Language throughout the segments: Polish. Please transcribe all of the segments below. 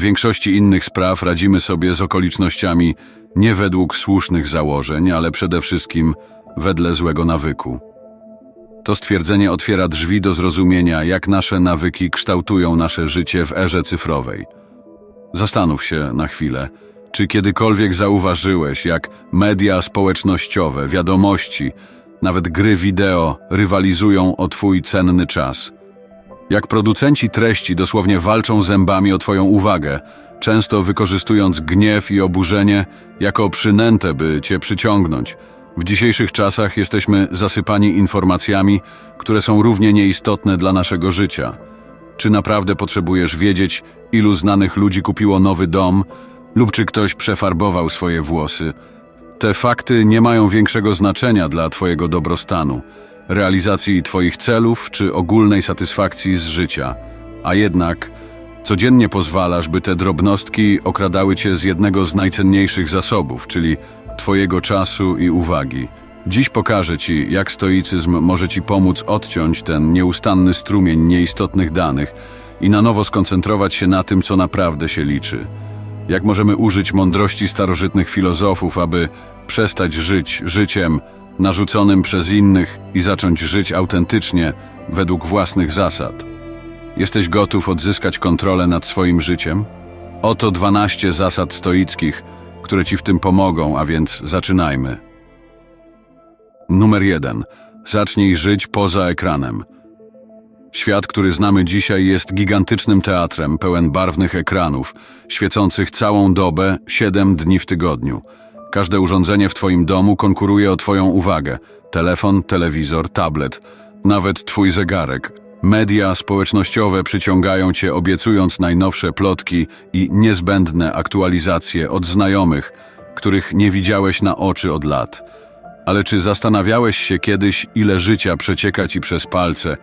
większości innych spraw radzimy sobie z okolicznościami nie według słusznych założeń, ale przede wszystkim wedle złego nawyku. To stwierdzenie otwiera drzwi do zrozumienia, jak nasze nawyki kształtują nasze życie w erze cyfrowej. Zastanów się na chwilę, czy kiedykolwiek zauważyłeś, jak media społecznościowe, wiadomości, nawet gry wideo rywalizują o Twój cenny czas. Jak producenci treści dosłownie walczą zębami o Twoją uwagę, często wykorzystując gniew i oburzenie jako przynętę, by Cię przyciągnąć. W dzisiejszych czasach jesteśmy zasypani informacjami, które są równie nieistotne dla naszego życia. Czy naprawdę potrzebujesz wiedzieć, ilu znanych ludzi kupiło nowy dom, lub czy ktoś przefarbował swoje włosy? Te fakty nie mają większego znaczenia dla Twojego dobrostanu, realizacji Twoich celów czy ogólnej satysfakcji z życia. A jednak codziennie pozwalasz, by te drobnostki okradały Cię z jednego z najcenniejszych zasobów, czyli Twojego czasu i uwagi. Dziś pokażę Ci, jak stoicyzm może Ci pomóc odciąć ten nieustanny strumień nieistotnych danych i na nowo skoncentrować się na tym, co naprawdę się liczy. Jak możemy użyć mądrości starożytnych filozofów, aby przestać żyć życiem narzuconym przez innych i zacząć żyć autentycznie według własnych zasad. Jesteś gotów odzyskać kontrolę nad swoim życiem? Oto 12 zasad stoickich, które Ci w tym pomogą, a więc zaczynajmy. Numer 1. Zacznij żyć poza ekranem. Świat, który znamy dzisiaj, jest gigantycznym teatrem pełen barwnych ekranów, świecących całą dobę, 7 dni w tygodniu. Każde urządzenie w Twoim domu konkuruje o Twoją uwagę. Telefon, telewizor, tablet, nawet Twój zegarek. Media społecznościowe przyciągają Cię, obiecując najnowsze plotki i niezbędne aktualizacje od znajomych, których nie widziałeś na oczy od lat. Ale czy zastanawiałeś się kiedyś, ile życia przecieka Ci przez palce,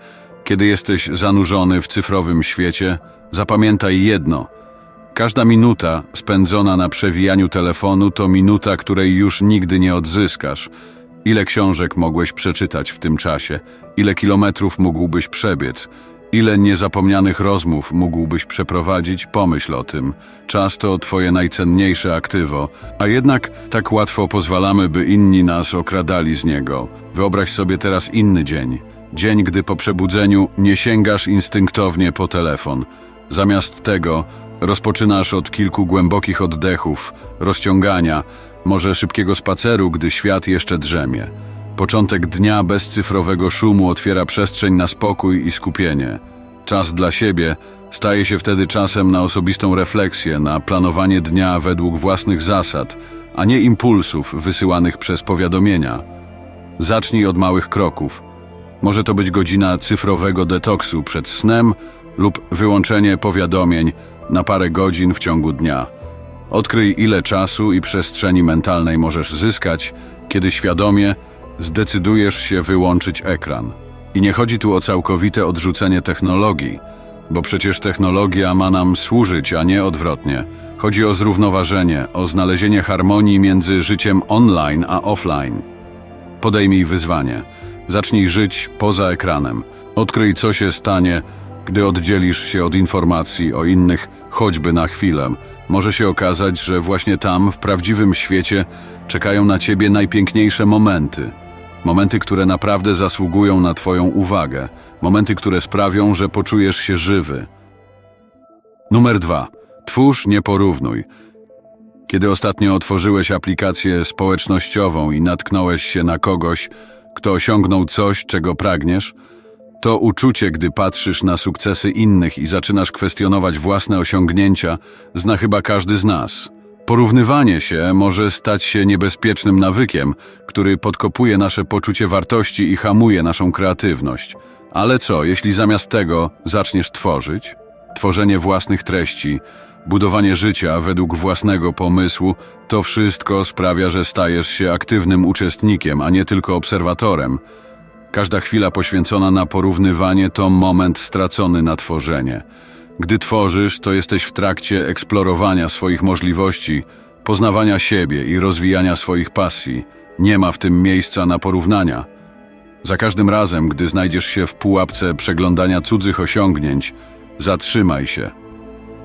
kiedy jesteś zanurzony w cyfrowym świecie? Zapamiętaj jedno. Każda minuta spędzona na przewijaniu telefonu to minuta, której już nigdy nie odzyskasz. Ile książek mogłeś przeczytać w tym czasie? Ile kilometrów mógłbyś przebiec? Ile niezapomnianych rozmów mógłbyś przeprowadzić? Pomyśl o tym. Czas to twoje najcenniejsze aktywo, a jednak tak łatwo pozwalamy, by inni nas okradali z niego. Wyobraź sobie teraz inny dzień. Dzień, gdy po przebudzeniu nie sięgasz instynktownie po telefon. Zamiast tego rozpoczynasz od kilku głębokich oddechów, rozciągania, może szybkiego spaceru, gdy świat jeszcze drzemie. Początek dnia bez cyfrowego szumu otwiera przestrzeń na spokój i skupienie. Czas dla siebie staje się wtedy czasem na osobistą refleksję, na planowanie dnia według własnych zasad, a nie impulsów wysyłanych przez powiadomienia. Zacznij od małych kroków. Może to być godzina cyfrowego detoksu przed snem lub wyłączenie powiadomień na parę godzin w ciągu dnia. Odkryj, ile czasu i przestrzeni mentalnej możesz zyskać, kiedy świadomie zdecydujesz się wyłączyć ekran. I nie chodzi tu o całkowite odrzucenie technologii, bo przecież technologia ma nam służyć, a nie odwrotnie. Chodzi o zrównoważenie, o znalezienie harmonii między życiem online a offline. Podejmij wyzwanie. Zacznij żyć poza ekranem. Odkryj, co się stanie, gdy oddzielisz się od informacji o innych, choćby na chwilę. Może się okazać, że właśnie tam, w prawdziwym świecie, czekają na ciebie najpiękniejsze momenty. Momenty, które naprawdę zasługują na Twoją uwagę. Momenty, które sprawią, że poczujesz się żywy. Numer dwa. Twórz, nie porównuj. Kiedy ostatnio otworzyłeś aplikację społecznościową i natknąłeś się na kogoś, kto osiągnął coś, czego pragniesz, to uczucie, gdy patrzysz na sukcesy innych i zaczynasz kwestionować własne osiągnięcia, zna chyba każdy z nas. Porównywanie się może stać się niebezpiecznym nawykiem, który podkopuje nasze poczucie wartości i hamuje naszą kreatywność. Ale co, jeśli zamiast tego zaczniesz tworzyć? Tworzenie własnych treści, budowanie życia według własnego pomysłu, to wszystko sprawia, że stajesz się aktywnym uczestnikiem, a nie tylko obserwatorem. Każda chwila poświęcona na porównywanie to moment stracony na tworzenie. Gdy tworzysz, to jesteś w trakcie eksplorowania swoich możliwości, poznawania siebie i rozwijania swoich pasji. Nie ma w tym miejsca na porównania. Za każdym razem, gdy znajdziesz się w pułapce przeglądania cudzych osiągnięć, zatrzymaj się.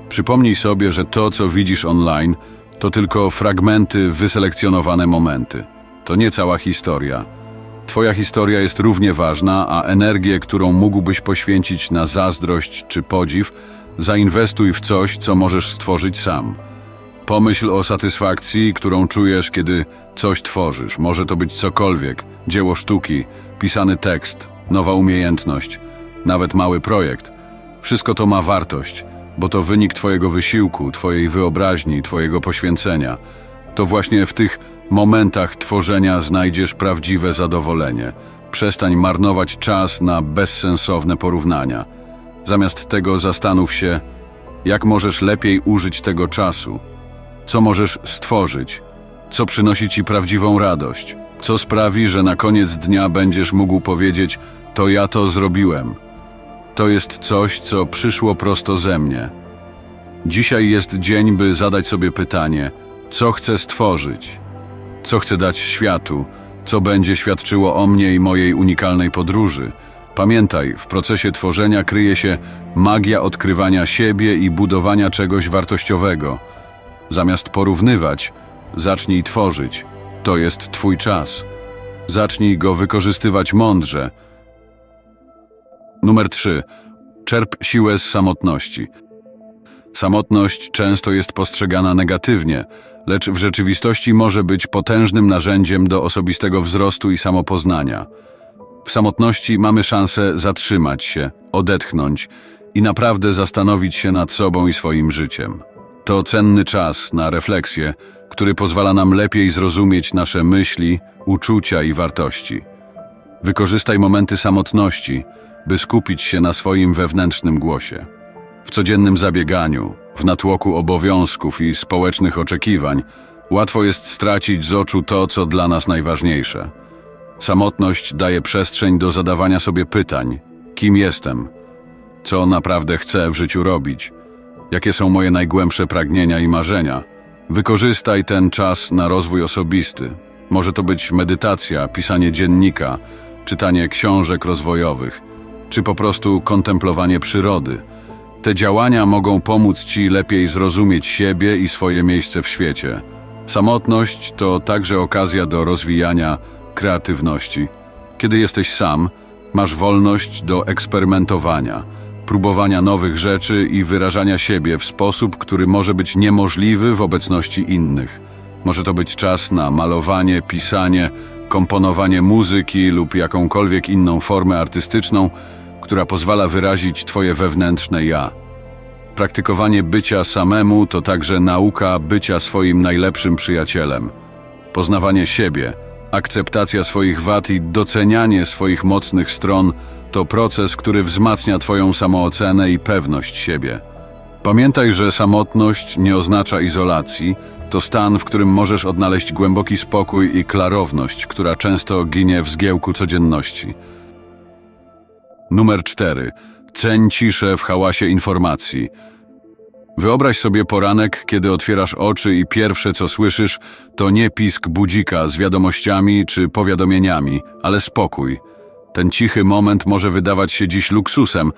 Przypomnij sobie, że to, co widzisz online, to tylko fragmenty, wyselekcjonowane momenty. To nie cała historia. Twoja historia jest równie ważna, a energię, którą mógłbyś poświęcić na zazdrość czy podziw, zainwestuj w coś, co możesz stworzyć sam. Pomyśl o satysfakcji, którą czujesz, kiedy coś tworzysz. Może to być cokolwiek dzieło sztuki, pisany tekst, nowa umiejętność, nawet mały projekt. Wszystko to ma wartość, bo to wynik Twojego wysiłku, Twojej wyobraźni, Twojego poświęcenia. To właśnie w tych momentach tworzenia znajdziesz prawdziwe zadowolenie. Przestań marnować czas na bezsensowne porównania. Zamiast tego zastanów się, jak możesz lepiej użyć tego czasu. Co możesz stworzyć? Co przynosi ci prawdziwą radość? Co sprawi, że na koniec dnia będziesz mógł powiedzieć: To ja to zrobiłem. To jest coś, co przyszło prosto ze mnie. Dzisiaj jest dzień, by zadać sobie pytanie: co chcę stworzyć? Co chcę dać światu? Co będzie świadczyło o mnie i mojej unikalnej podróży? Pamiętaj, w procesie tworzenia kryje się magia odkrywania siebie i budowania czegoś wartościowego. Zamiast porównywać, zacznij tworzyć. To jest Twój czas. Zacznij go wykorzystywać mądrze. Numer 3. Czerp siłę z samotności. Samotność często jest postrzegana negatywnie, lecz w rzeczywistości może być potężnym narzędziem do osobistego wzrostu i samopoznania. W samotności mamy szansę zatrzymać się, odetchnąć i naprawdę zastanowić się nad sobą i swoim życiem. To cenny czas na refleksję, który pozwala nam lepiej zrozumieć nasze myśli, uczucia i wartości. Wykorzystaj momenty samotności, by skupić się na swoim wewnętrznym głosie. W codziennym zabieganiu, w natłoku obowiązków i społecznych oczekiwań, łatwo jest stracić z oczu to, co dla nas najważniejsze. Samotność daje przestrzeń do zadawania sobie pytań: kim jestem? Co naprawdę chcę w życiu robić? Jakie są moje najgłębsze pragnienia i marzenia? Wykorzystaj ten czas na rozwój osobisty. Może to być medytacja, pisanie dziennika, czytanie książek rozwojowych, czy po prostu kontemplowanie przyrody. Te działania mogą pomóc Ci lepiej zrozumieć siebie i swoje miejsce w świecie. Samotność to także okazja do rozwijania kreatywności. Kiedy jesteś sam, masz wolność do eksperymentowania, próbowania nowych rzeczy i wyrażania siebie w sposób, który może być niemożliwy w obecności innych. Może to być czas na malowanie, pisanie, komponowanie muzyki lub jakąkolwiek inną formę artystyczną, która pozwala wyrazić Twoje wewnętrzne ja. Praktykowanie bycia samemu to także nauka bycia swoim najlepszym przyjacielem. Poznawanie siebie, akceptacja swoich wad i docenianie swoich mocnych stron to proces, który wzmacnia Twoją samoocenę i pewność siebie. Pamiętaj, że samotność nie oznacza izolacji, to stan, w którym możesz odnaleźć głęboki spokój i klarowność, która często ginie w zgiełku codzienności. Numer 4. Ceń ciszę w hałasie informacji. Wyobraź sobie poranek, kiedy otwierasz oczy i pierwsze co słyszysz to nie pisk budzika z wiadomościami czy powiadomieniami, ale spokój. Ten cichy moment może wydawać się dziś luksusem,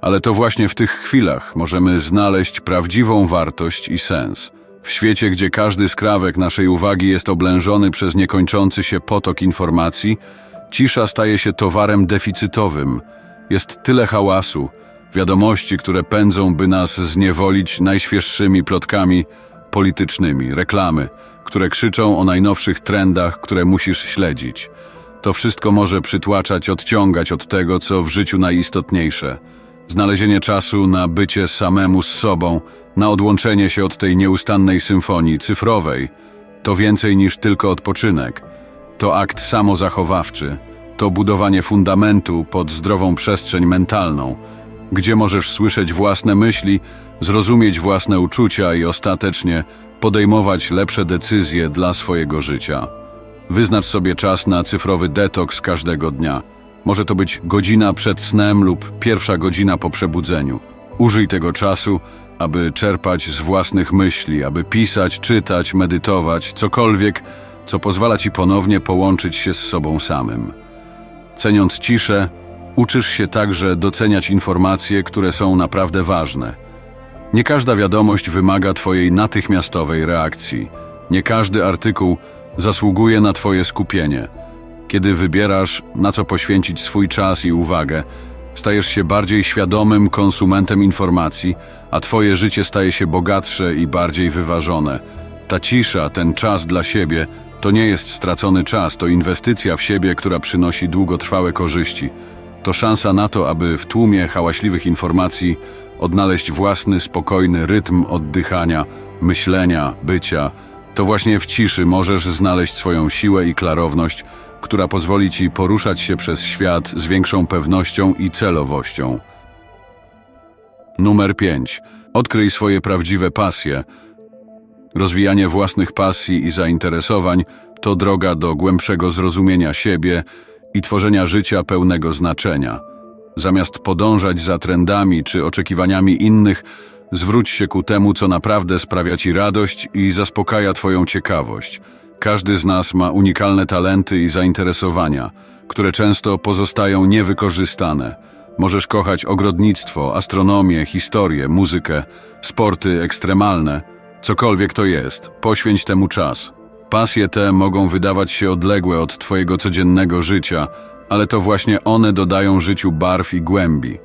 ale to właśnie w tych chwilach możemy znaleźć prawdziwą wartość i sens. W świecie, gdzie każdy skrawek naszej uwagi jest oblężony przez niekończący się potok informacji, cisza staje się towarem deficytowym. Jest tyle hałasu, wiadomości, które pędzą, by nas zniewolić najświeższymi plotkami politycznymi, reklamy, które krzyczą o najnowszych trendach, które musisz śledzić. To wszystko może przytłaczać, odciągać od tego, co w życiu najistotniejsze. Znalezienie czasu na bycie samemu z sobą, na odłączenie się od tej nieustannej symfonii cyfrowej, to więcej niż tylko odpoczynek. To akt samozachowawczy, to budowanie fundamentu pod zdrową przestrzeń mentalną, gdzie możesz słyszeć własne myśli, zrozumieć własne uczucia i ostatecznie podejmować lepsze decyzje dla swojego życia. Wyznacz sobie czas na cyfrowy detoks każdego dnia. Może to być godzina przed snem lub pierwsza godzina po przebudzeniu. Użyj tego czasu, aby czerpać z własnych myśli, aby pisać, czytać, medytować, cokolwiek, co pozwala ci ponownie połączyć się z sobą samym. Ceniąc ciszę, uczysz się także doceniać informacje, które są naprawdę ważne. Nie każda wiadomość wymaga Twojej natychmiastowej reakcji. Nie każdy artykuł zasługuje na Twoje skupienie. Kiedy wybierasz, na co poświęcić swój czas i uwagę, stajesz się bardziej świadomym konsumentem informacji, a Twoje życie staje się bogatsze i bardziej wyważone. Ta cisza, ten czas dla siebie, to nie jest stracony czas, to inwestycja w siebie, która przynosi długotrwałe korzyści. To szansa na to, aby w tłumie hałaśliwych informacji odnaleźć własny, spokojny rytm oddychania, myślenia, bycia. To właśnie w ciszy możesz znaleźć swoją siłę i klarowność, która pozwoli ci poruszać się przez świat z większą pewnością i celowością. Numer 5. Odkryj swoje prawdziwe pasje. Rozwijanie własnych pasji i zainteresowań to droga do głębszego zrozumienia siebie i tworzenia życia pełnego znaczenia. Zamiast podążać za trendami czy oczekiwaniami innych, zwróć się ku temu, co naprawdę sprawia ci radość i zaspokaja twoją ciekawość. Każdy z nas ma unikalne talenty i zainteresowania, które często pozostają niewykorzystane. Możesz kochać ogrodnictwo, astronomię, historię, muzykę, sporty ekstremalne, cokolwiek to jest. Poświęć temu czas. Pasje te mogą wydawać się odległe od Twojego codziennego życia, ale to właśnie one dodają życiu barw i głębi.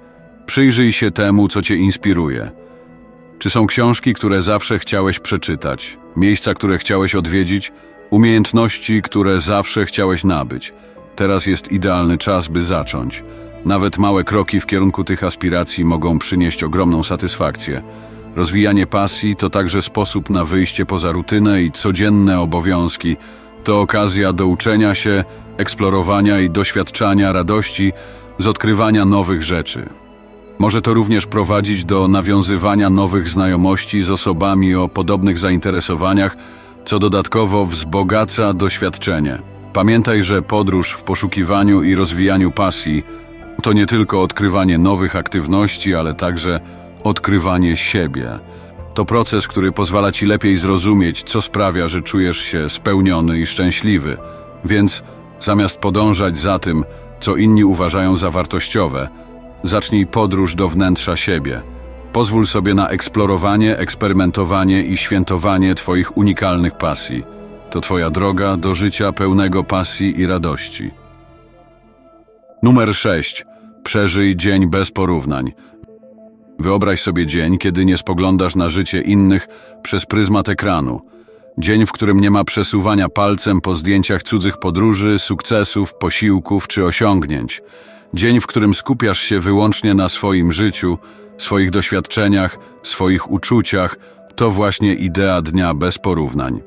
Przyjrzyj się temu, co Cię inspiruje. Czy są książki, które zawsze chciałeś przeczytać, miejsca, które chciałeś odwiedzić, umiejętności, które zawsze chciałeś nabyć? Teraz jest idealny czas, by zacząć. Nawet małe kroki w kierunku tych aspiracji mogą przynieść ogromną satysfakcję. Rozwijanie pasji to także sposób na wyjście poza rutynę i codzienne obowiązki. To okazja do uczenia się, eksplorowania i doświadczania radości z odkrywania nowych rzeczy. Może to również prowadzić do nawiązywania nowych znajomości z osobami o podobnych zainteresowaniach, co dodatkowo wzbogaca doświadczenie. Pamiętaj, że podróż w poszukiwaniu i rozwijaniu pasji to nie tylko odkrywanie nowych aktywności, ale także odkrywanie siebie. To proces, który pozwala ci lepiej zrozumieć, co sprawia, że czujesz się spełniony i szczęśliwy. Więc zamiast podążać za tym, co inni uważają za wartościowe, zacznij podróż do wnętrza siebie. Pozwól sobie na eksplorowanie, eksperymentowanie i świętowanie Twoich unikalnych pasji. To Twoja droga do życia pełnego pasji i radości. Numer 6. Przeżyj dzień bez porównań. Wyobraź sobie dzień, kiedy nie spoglądasz na życie innych przez pryzmat ekranu. Dzień, w którym nie ma przesuwania palcem po zdjęciach cudzych podróży, sukcesów, posiłków czy osiągnięć. Dzień, w którym skupiasz się wyłącznie na swoim życiu, swoich doświadczeniach, swoich uczuciach. To właśnie idea dnia bez porównań.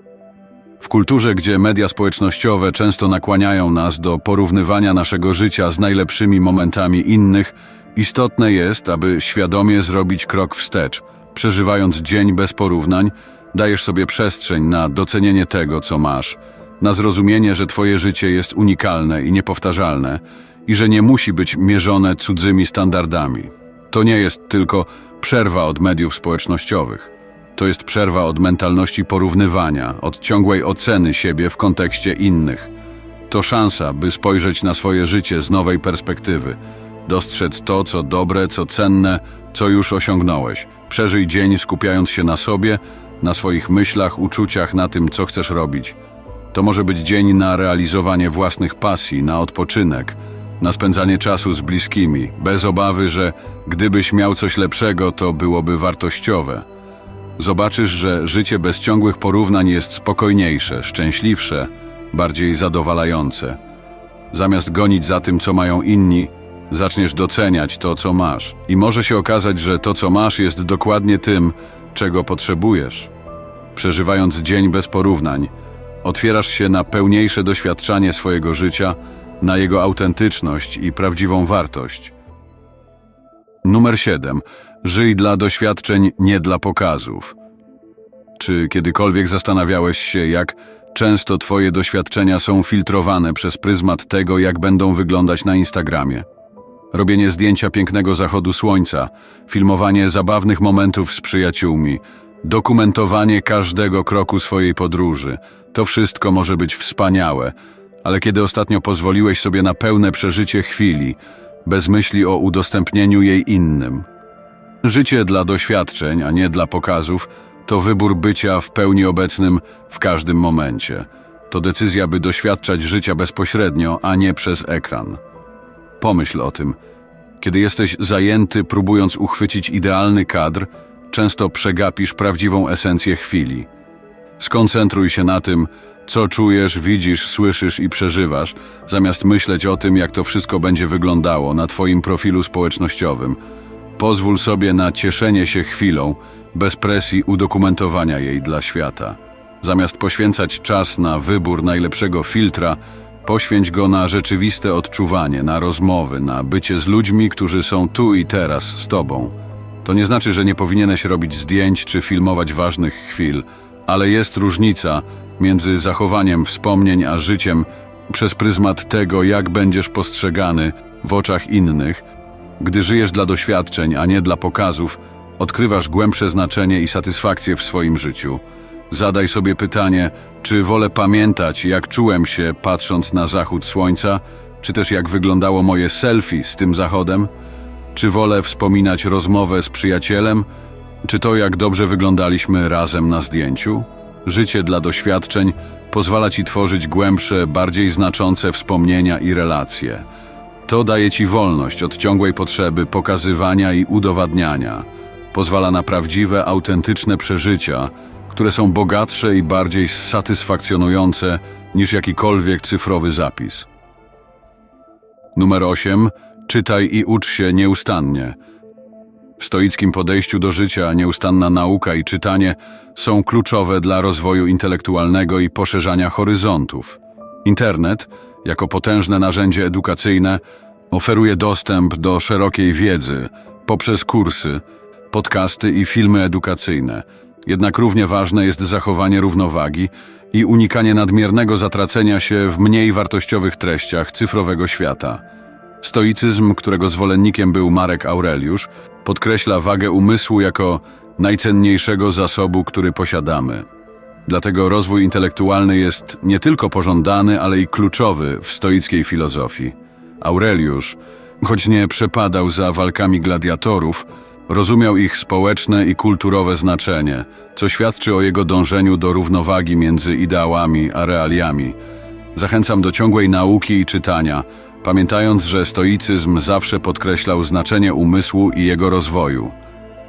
W kulturze, gdzie media społecznościowe często nakłaniają nas do porównywania naszego życia z najlepszymi momentami innych, istotne jest, aby świadomie zrobić krok wstecz. Przeżywając dzień bez porównań, dajesz sobie przestrzeń na docenienie tego, co masz, na zrozumienie, że Twoje życie jest unikalne i niepowtarzalne i że nie musi być mierzone cudzymi standardami. To nie jest tylko przerwa od mediów społecznościowych. To jest przerwa od mentalności porównywania, od ciągłej oceny siebie w kontekście innych. To szansa, by spojrzeć na swoje życie z nowej perspektywy, dostrzec to, co dobre, co cenne, co już osiągnąłeś. Przeżyj dzień skupiając się na sobie, na swoich myślach, uczuciach, na tym, co chcesz robić. To może być dzień na realizowanie własnych pasji, na odpoczynek, na spędzanie czasu z bliskimi, bez obawy, że gdybyś miał coś lepszego, to byłoby wartościowe. Zobaczysz, że życie bez ciągłych porównań jest spokojniejsze, szczęśliwsze, bardziej zadowalające. Zamiast gonić za tym, co mają inni, zaczniesz doceniać to, co masz. I może się okazać, że to, co masz, jest dokładnie tym, czego potrzebujesz. Przeżywając dzień bez porównań, otwierasz się na pełniejsze doświadczanie swojego życia, na jego autentyczność i prawdziwą wartość. Numer 7. Żyj dla doświadczeń, nie dla pokazów. Czy kiedykolwiek zastanawiałeś się, jak często Twoje doświadczenia są filtrowane przez pryzmat tego, jak będą wyglądać na Instagramie? Robienie zdjęcia pięknego zachodu słońca, filmowanie zabawnych momentów z przyjaciółmi, dokumentowanie każdego kroku swojej podróży to wszystko może być wspaniałe, ale kiedy ostatnio pozwoliłeś sobie na pełne przeżycie chwili, bez myśli o udostępnieniu jej innym? Życie dla doświadczeń, a nie dla pokazów, to wybór bycia w pełni obecnym w każdym momencie. To decyzja, by doświadczać życia bezpośrednio, a nie przez ekran. Pomyśl o tym. Kiedy jesteś zajęty, próbując uchwycić idealny kadr, często przegapisz prawdziwą esencję chwili. Skoncentruj się na tym, co czujesz, widzisz, słyszysz i przeżywasz, zamiast myśleć o tym, jak to wszystko będzie wyglądało na Twoim profilu społecznościowym. Pozwól sobie na cieszenie się chwilą, bez presji udokumentowania jej dla świata. Zamiast poświęcać czas na wybór najlepszego filtra, poświęć go na rzeczywiste odczuwanie, na rozmowy, na bycie z ludźmi, którzy są tu i teraz z Tobą. To nie znaczy, że nie powinieneś robić zdjęć czy filmować ważnych chwil, ale jest różnica między zachowaniem wspomnień a życiem przez pryzmat tego, jak będziesz postrzegany w oczach innych. Gdy żyjesz dla doświadczeń, a nie dla pokazów, odkrywasz głębsze znaczenie i satysfakcję w swoim życiu. Zadaj sobie pytanie, czy wolę pamiętać, jak czułem się patrząc na zachód słońca, czy też jak wyglądało moje selfie z tym zachodem? Czy wolę wspominać rozmowę z przyjacielem, czy to, jak dobrze wyglądaliśmy razem na zdjęciu? Życie dla doświadczeń pozwala ci tworzyć głębsze, bardziej znaczące wspomnienia i relacje. To daje ci wolność od ciągłej potrzeby pokazywania i udowadniania. Pozwala na prawdziwe, autentyczne przeżycia, które są bogatsze i bardziej satysfakcjonujące niż jakikolwiek cyfrowy zapis. Numer 8. Czytaj i ucz się nieustannie. W stoickim podejściu do życia nieustanna nauka i czytanie są kluczowe dla rozwoju intelektualnego i poszerzania horyzontów. Internet, jako potężne narzędzie edukacyjne, oferuje dostęp do szerokiej wiedzy poprzez kursy, podcasty i filmy edukacyjne. Jednak równie ważne jest zachowanie równowagi i unikanie nadmiernego zatracenia się w mniej wartościowych treściach cyfrowego świata. Stoicyzm, którego zwolennikiem był Marek Aureliusz, podkreśla wagę umysłu jako najcenniejszego zasobu, który posiadamy. Dlatego rozwój intelektualny jest nie tylko pożądany, ale i kluczowy w stoickiej filozofii. Aureliusz, choć nie przepadał za walkami gladiatorów, rozumiał ich społeczne i kulturowe znaczenie, co świadczy o jego dążeniu do równowagi między ideałami a realiami. Zachęcam do ciągłej nauki i czytania, pamiętając, że stoicyzm zawsze podkreślał znaczenie umysłu i jego rozwoju.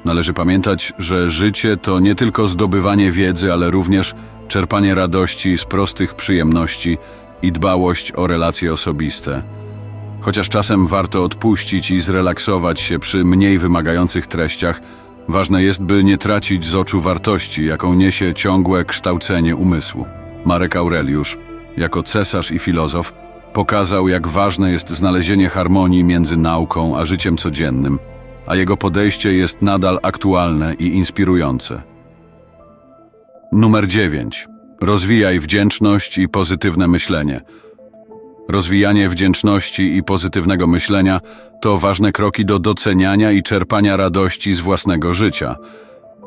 Należy pamiętać, że życie to nie tylko zdobywanie wiedzy, ale również czerpanie radości z prostych przyjemności i dbałość o relacje osobiste. Chociaż czasem warto odpuścić i zrelaksować się przy mniej wymagających treściach, ważne jest, by nie tracić z oczu wartości, jaką niesie ciągłe kształcenie umysłu. Marek Aureliusz, jako cesarz i filozof, pokazał, jak ważne jest znalezienie harmonii między nauką a życiem codziennym, a jego podejście jest nadal aktualne i inspirujące. Numer 9. Rozwijaj wdzięczność i pozytywne myślenie. Rozwijanie wdzięczności i pozytywnego myślenia to ważne kroki do doceniania i czerpania radości z własnego życia.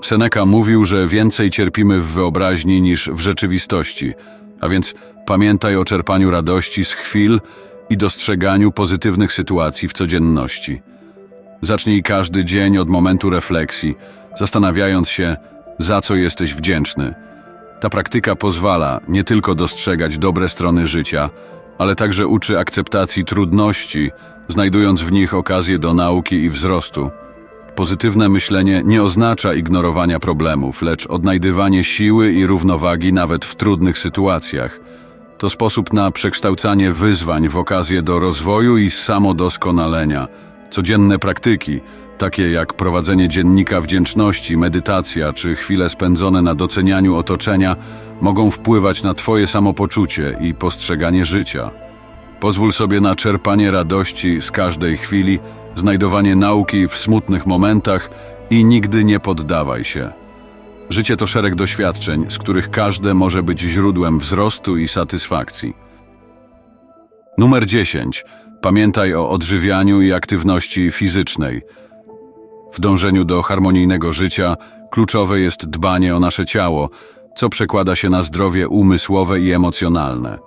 Seneca mówił, że więcej cierpimy w wyobraźni niż w rzeczywistości, a więc pamiętaj o czerpaniu radości z chwil i dostrzeganiu pozytywnych sytuacji w codzienności. Zacznij każdy dzień od momentu refleksji, zastanawiając się, za co jesteś wdzięczny. Ta praktyka pozwala nie tylko dostrzegać dobre strony życia, ale także uczy akceptacji trudności, znajdując w nich okazję do nauki i wzrostu. Pozytywne myślenie nie oznacza ignorowania problemów, lecz odnajdywanie siły i równowagi nawet w trudnych sytuacjach. To sposób na przekształcanie wyzwań w okazję do rozwoju i samodoskonalenia. Codzienne praktyki, takie jak prowadzenie dziennika wdzięczności, medytacja czy chwile spędzone na docenianiu otoczenia, mogą wpływać na Twoje samopoczucie i postrzeganie życia. Pozwól sobie na czerpanie radości z każdej chwili, znajdowanie nauki w smutnych momentach i nigdy nie poddawaj się. Życie to szereg doświadczeń, z których każde może być źródłem wzrostu i satysfakcji. Numer 10. Pamiętaj o odżywianiu i aktywności fizycznej. W dążeniu do harmonijnego życia kluczowe jest dbanie o nasze ciało, co przekłada się na zdrowie umysłowe i emocjonalne.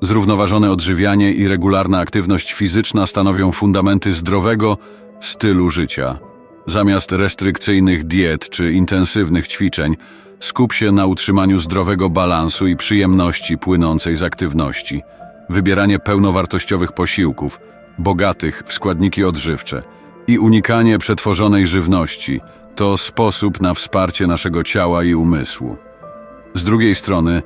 Zrównoważone odżywianie i regularna aktywność fizyczna stanowią fundamenty zdrowego stylu życia. Zamiast restrykcyjnych diet czy intensywnych ćwiczeń, skup się na utrzymaniu zdrowego balansu i przyjemności płynącej z aktywności. Wybieranie pełnowartościowych posiłków, bogatych w składniki odżywcze i unikanie przetworzonej żywności to sposób na wsparcie naszego ciała i umysłu. Z drugiej strony,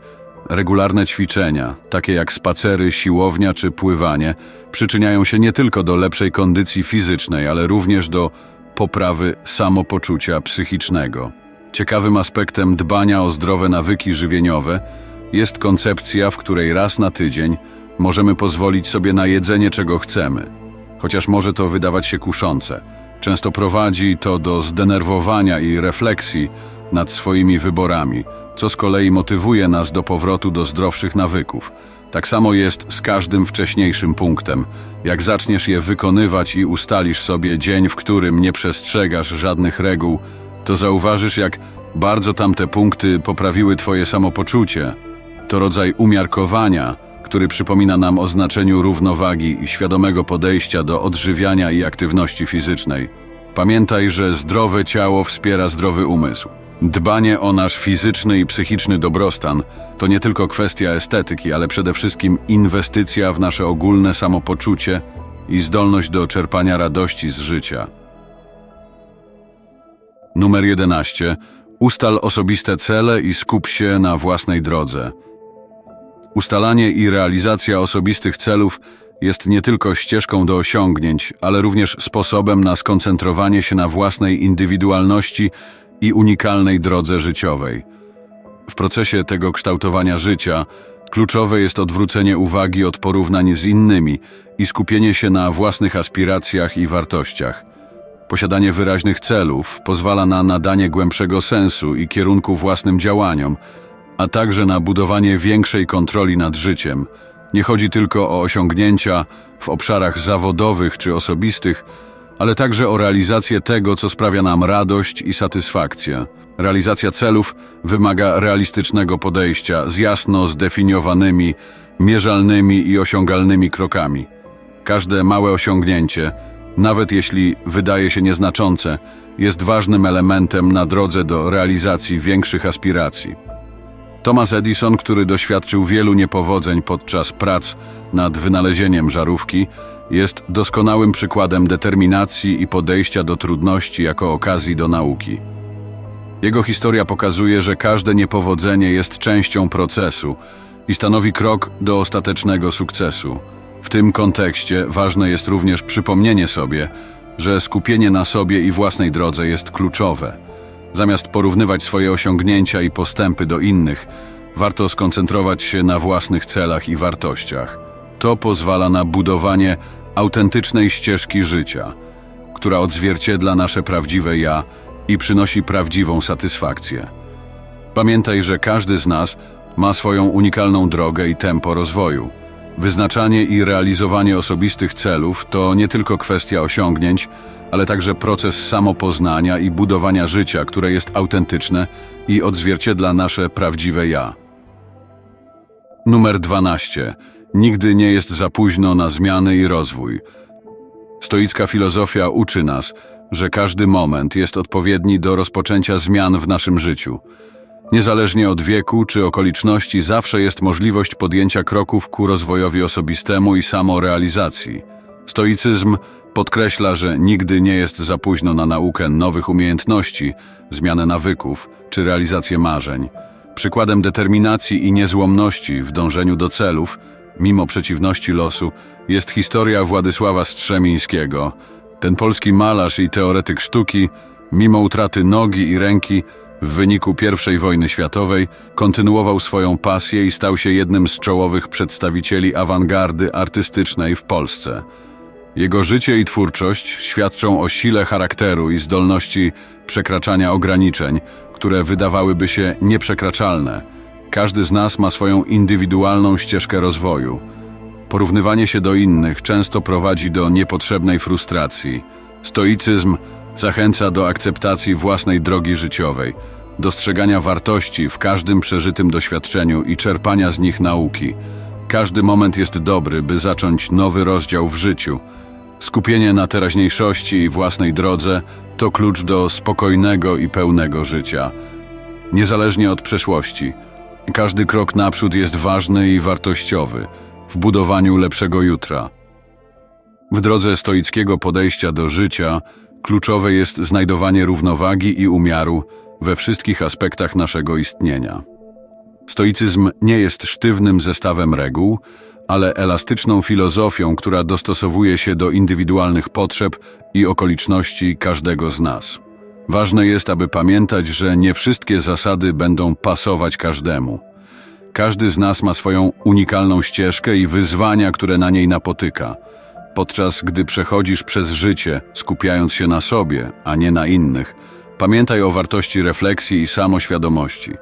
regularne ćwiczenia, takie jak spacery, siłownia czy pływanie, przyczyniają się nie tylko do lepszej kondycji fizycznej, ale również do poprawy samopoczucia psychicznego. Ciekawym aspektem dbania o zdrowe nawyki żywieniowe jest koncepcja, w której raz na tydzień możemy pozwolić sobie na jedzenie czego chcemy. Chociaż może to wydawać się kuszące, często prowadzi to do zdenerwowania i refleksji nad swoimi wyborami, co z kolei motywuje nas do powrotu do zdrowszych nawyków. Tak samo jest z każdym wcześniejszym punktem. Jak zaczniesz je wykonywać i ustalisz sobie dzień, w którym nie przestrzegasz żadnych reguł, to zauważysz, jak bardzo tamte punkty poprawiły Twoje samopoczucie. To rodzaj umiarkowania, który przypomina nam o znaczeniu równowagi i świadomego podejścia do odżywiania i aktywności fizycznej. Pamiętaj, że zdrowe ciało wspiera zdrowy umysł. Dbanie o nasz fizyczny i psychiczny dobrostan to nie tylko kwestia estetyki, ale przede wszystkim inwestycja w nasze ogólne samopoczucie i zdolność do czerpania radości z życia. Numer 11. Ustal osobiste cele i skup się na własnej drodze. Ustalanie i realizacja osobistych celów jest nie tylko ścieżką do osiągnięć, ale również sposobem na skoncentrowanie się na własnej indywidualności i unikalnej drodze życiowej. W procesie tego kształtowania życia kluczowe jest odwrócenie uwagi od porównań z innymi i skupienie się na własnych aspiracjach i wartościach. Posiadanie wyraźnych celów pozwala na nadanie głębszego sensu i kierunku własnym działaniom, a także na budowanie większej kontroli nad życiem. Nie chodzi tylko o osiągnięcia w obszarach zawodowych czy osobistych, ale także o realizację tego, co sprawia nam radość i satysfakcję. Realizacja celów wymaga realistycznego podejścia z jasno zdefiniowanymi, mierzalnymi i osiągalnymi krokami. Każde małe osiągnięcie, nawet jeśli wydaje się nieznaczące, jest ważnym elementem na drodze do realizacji większych aspiracji. Thomas Edison, który doświadczył wielu niepowodzeń podczas prac nad wynalezieniem żarówki, jest doskonałym przykładem determinacji i podejścia do trudności jako okazji do nauki. Jego historia pokazuje, że każde niepowodzenie jest częścią procesu i stanowi krok do ostatecznego sukcesu. W tym kontekście ważne jest również przypomnienie sobie, że skupienie na sobie i własnej drodze jest kluczowe. Zamiast porównywać swoje osiągnięcia i postępy do innych, warto skoncentrować się na własnych celach i wartościach. To pozwala na budowanie autentycznej ścieżki życia, która odzwierciedla nasze prawdziwe ja i przynosi prawdziwą satysfakcję. Pamiętaj, że każdy z nas ma swoją unikalną drogę i tempo rozwoju. Wyznaczanie i realizowanie osobistych celów to nie tylko kwestia osiągnięć, ale także proces samopoznania i budowania życia, które jest autentyczne i odzwierciedla nasze prawdziwe ja. Numer 12. Nigdy nie jest za późno na zmiany i rozwój. Stoicka filozofia uczy nas, że każdy moment jest odpowiedni do rozpoczęcia zmian w naszym życiu. Niezależnie od wieku czy okoliczności, zawsze jest możliwość podjęcia kroków ku rozwojowi osobistemu i samorealizacji. Stoicyzm podkreśla, że nigdy nie jest za późno na naukę nowych umiejętności, zmianę nawyków czy realizację marzeń. Przykładem determinacji i niezłomności w dążeniu do celów, mimo przeciwności losu, jest historia Władysława Strzemińskiego. Ten polski malarz i teoretyk sztuki, mimo utraty nogi i ręki w wyniku I wojny światowej, kontynuował swoją pasję i stał się jednym z czołowych przedstawicieli awangardy artystycznej w Polsce. Jego życie i twórczość świadczą o sile charakteru i zdolności przekraczania ograniczeń, które wydawałyby się nieprzekraczalne. Każdy z nas ma swoją indywidualną ścieżkę rozwoju. Porównywanie się do innych często prowadzi do niepotrzebnej frustracji. Stoicyzm zachęca do akceptacji własnej drogi życiowej, dostrzegania wartości w każdym przeżytym doświadczeniu i czerpania z nich nauki. Każdy moment jest dobry, by zacząć nowy rozdział w życiu. Skupienie na teraźniejszości i własnej drodze to klucz do spokojnego i pełnego życia. Niezależnie od przeszłości, każdy krok naprzód jest ważny i wartościowy w budowaniu lepszego jutra. W drodze stoickiego podejścia do życia kluczowe jest znajdowanie równowagi i umiaru we wszystkich aspektach naszego istnienia. Stoicyzm nie jest sztywnym zestawem reguł, ale elastyczną filozofią, która dostosowuje się do indywidualnych potrzeb i okoliczności każdego z nas. Ważne jest, aby pamiętać, że nie wszystkie zasady będą pasować każdemu. Każdy z nas ma swoją unikalną ścieżkę i wyzwania, które na niej napotyka. Podczas gdy przechodzisz przez życie, skupiając się na sobie, a nie na innych, pamiętaj o wartości refleksji i samoświadomości.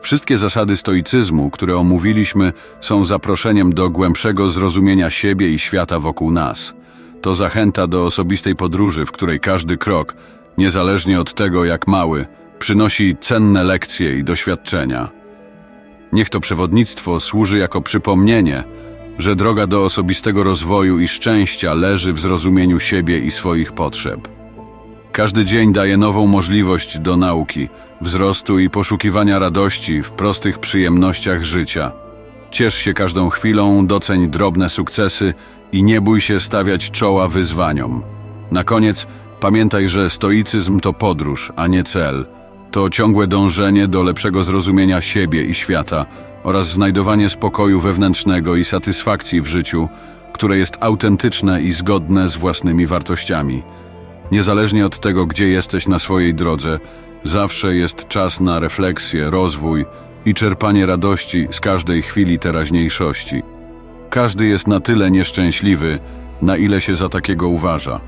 Wszystkie zasady stoicyzmu, które omówiliśmy, są zaproszeniem do głębszego zrozumienia siebie i świata wokół nas. To zachęta do osobistej podróży, w której każdy krok, niezależnie od tego jak mały, przynosi cenne lekcje i doświadczenia. Niech to przewodnictwo służy jako przypomnienie, że droga do osobistego rozwoju i szczęścia leży w zrozumieniu siebie i swoich potrzeb. Każdy dzień daje nową możliwość do nauki, wzrostu i poszukiwania radości w prostych przyjemnościach życia. Ciesz się każdą chwilą, doceń drobne sukcesy i nie bój się stawiać czoła wyzwaniom. Na koniec pamiętaj, że stoicyzm to podróż, a nie cel. To ciągłe dążenie do lepszego zrozumienia siebie i świata oraz znajdowanie spokoju wewnętrznego i satysfakcji w życiu, które jest autentyczne i zgodne z własnymi wartościami. Niezależnie od tego, gdzie jesteś na swojej drodze, zawsze jest czas na refleksję, rozwój i czerpanie radości z każdej chwili teraźniejszości. Każdy jest na tyle nieszczęśliwy, na ile się za takiego uważa.